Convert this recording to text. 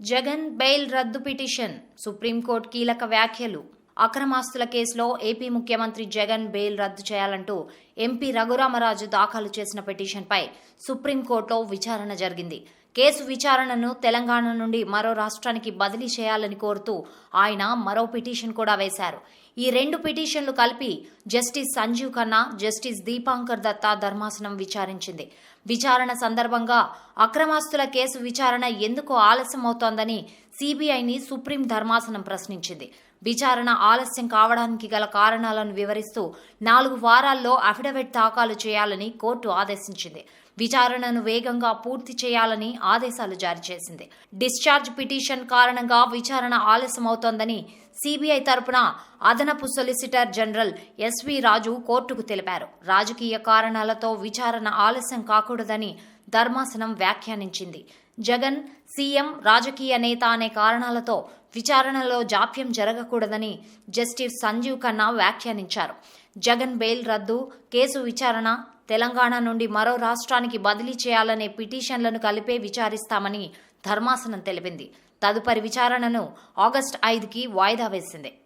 Jagan bail రద్దు petition supreme court కీలక వ్యాఖ్యలు. అక్రమాస్తుల కేసులో ఏపీ ముఖ్యమంత్రి జగన్ బెయిల్ రద్దు చేయాలంటూ ఎంపీ రఘురామరాజు దాఖలు చేసిన పిటిషన్పై సుప్రీంకోర్టులో విచారణ జరిగింది. కేసు విచారణను తెలంగాణ నుండి మరో రాష్ట్రానికి బదిలీ చేయాలని కోరుతూ ఆయన మరో పిటిషన్ కూడా వేశారు. ఈ రెండు పిటిషన్లు కలిపి జస్టిస్ సంజీవ్ ఖన్నా జస్టిస్ దీపాంకర్ దత్తా ధర్మాసనం విచారించింది. విచారణ సందర్భంగా అక్రమాస్తుల కేసు విచారణ ఎందుకు ఆలస్యమవుతోందని సిబిఐని సుప్రీం ధర్మాసనం ప్రశ్నించింది. విచారణ ఆలస్యం కావడానికి గల కారణాలను వివరిస్తూ నాలుగు వారాల్లో అఫిడవిట్ దాఖలు చేయాలని కోర్టు ఆదేశించింది. విచారణను వేగంగా పూర్తి చేయాలని ఆదేశాలు జారీ చేసింది. డిశ్చార్జ్ పిటిషన్ కారణంగా విచారణ ఆలస్యమవుతోందని సిబిఐ తరపున అదనపు సొలిసిటర్ జనరల్ ఎస్వి రాజు కోర్టుకు తెలిపారు. రాజకీయ కారణాలతో విచారణ ఆలస్యం కాకూడదని ధర్మాసనం వ్యాఖ్యానించింది. జగన్ సీఎం రాజకీయ నేత అనే కారణాలతో విచారణలో జాప్యం జరగకూడదని జస్టిస్ సంజీవ్ ఖన్నా వ్యాఖ్యానించారు. జగన్ బెయిల్ రద్దు కేసు విచారణ తెలంగాణ నుండి మరో రాష్ట్రానికి బదిలీ చేయాలనే పిటిషన్లను కలిపే విచారిస్తామని ధర్మాసనం తెలిపింది. తదుపరి విచారణను ఆగస్టు ఐదుకి వాయిదా వేసింది.